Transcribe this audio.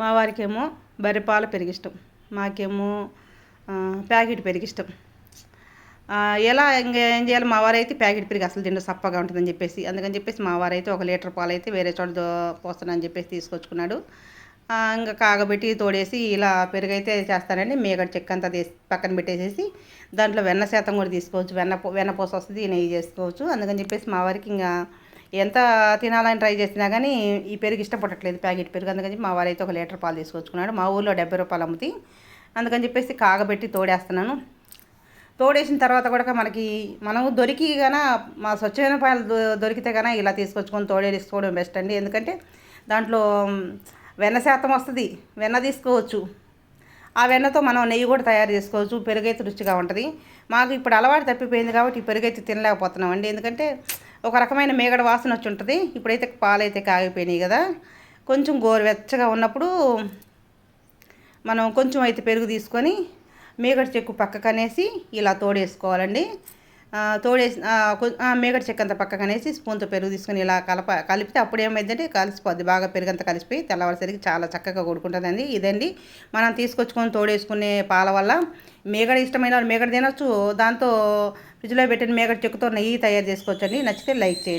మా వారికేమో బర్రెపాల పెరిగిష్టం. మాకేమో ప్యాకెట్ పెరిగిష్టం. ఎలా ఇంకా ఏం చేయాలి? మా వారైతే ప్యాకెట్ పెరిగి అసలు తిండి సప్పగా ఉంటుందని చెప్పేసి అందుకని చెప్పేసి మా వారైతే ఒక లీటర్ పాలు అయితే వేరే చోట పోస్తానని చెప్పేసి తీసుకొచ్చుకున్నాడు. ఇంకా కాగబెట్టి తోడేసి ఇలా పెరుగైతే చేస్తానండి. మేగడ చెక్క అంతా తీసి పక్కన పెట్టేసేసి దాంట్లో వెన్న శాతం కూడా తీసుకోవచ్చు. వెన్న వెన్న పోస వస్తుంది నెయ్యి చేసుకోవచ్చు. అందుకని చెప్పేసి మా వారికి ఇంకా ఎంత తినాలని ట్రై చేసినా కానీ ఈ పెరుగు ఇష్టపడట్లేదు ప్యాకెట్ పెరుగు. అందుకని మా మా వారైతే ఒక లీటర్ పాలు తీసుకొచ్చుకున్నాడు. మా ఊళ్ళో డెబ్బై రూపాయలు అమ్ముతాయి. అందుకని చెప్పేసి కాగబెట్టి తోడేస్తున్నాను. తోడేసిన తర్వాత కూడా మనకి మనం దొరికి గాన మా స్వచ్ఛమైన పాలు దొరికితే కానీ ఇలా తీసుకొచ్చుకొని తోడేసుకోవడం బెస్ట్ అండి. ఎందుకంటే దాంట్లో వెన్న శాతం వస్తుంది. వెన్న తీసుకోవచ్చు. ఆ వెన్నతో మనం నెయ్యి కూడా తయారు చేసుకోవచ్చు. పెరుగైతే రుచిగా ఉంటుంది. మాకు ఇప్పుడు అలవాటు తప్పిపోయింది కాబట్టి పెరుగైతే తినలేకపోతున్నాం అండి ఎందుకంటే ఒక రకమైన మేగడ వాసన వచ్చి ఉంటుంది ఇప్పుడైతే పాలైతే కాగిపోయినాయి కదా. కొంచెం గోరువెచ్చగా ఉన్నప్పుడు మనం కొంచెం అయితే పెరుగు తీసుకొని మేగడ చెక్కు పక్కకనేసి ఇలా తోడేసుకోవాలండి. తోడేసి మేకడ చెక్క అంతా పక్కకనేసి స్పూన్తో పెరుగు తీసుకొని ఇలా కలప కలిపితే అప్పుడు ఏమైందంటే కలిసిపోద్ది. బాగా పెరుగంతా కలిసిపోయి తెల్లవారిసరికి చాలా చక్కగా కొడుకుంటుందండి ఇదండి. మనం తీసుకొచ్చుకొని తోడేసుకునే పాల వల్ల మేగడ ఇష్టమైన మేగడ తినొచ్చు. దాంతో ఫ్రిడ్జ్లో పెట్టిన మేగడ చెక్కుతో నెయ్యి తయారు చేసుకోవచ్చండి. నచ్చితే లైక్ చేయండి.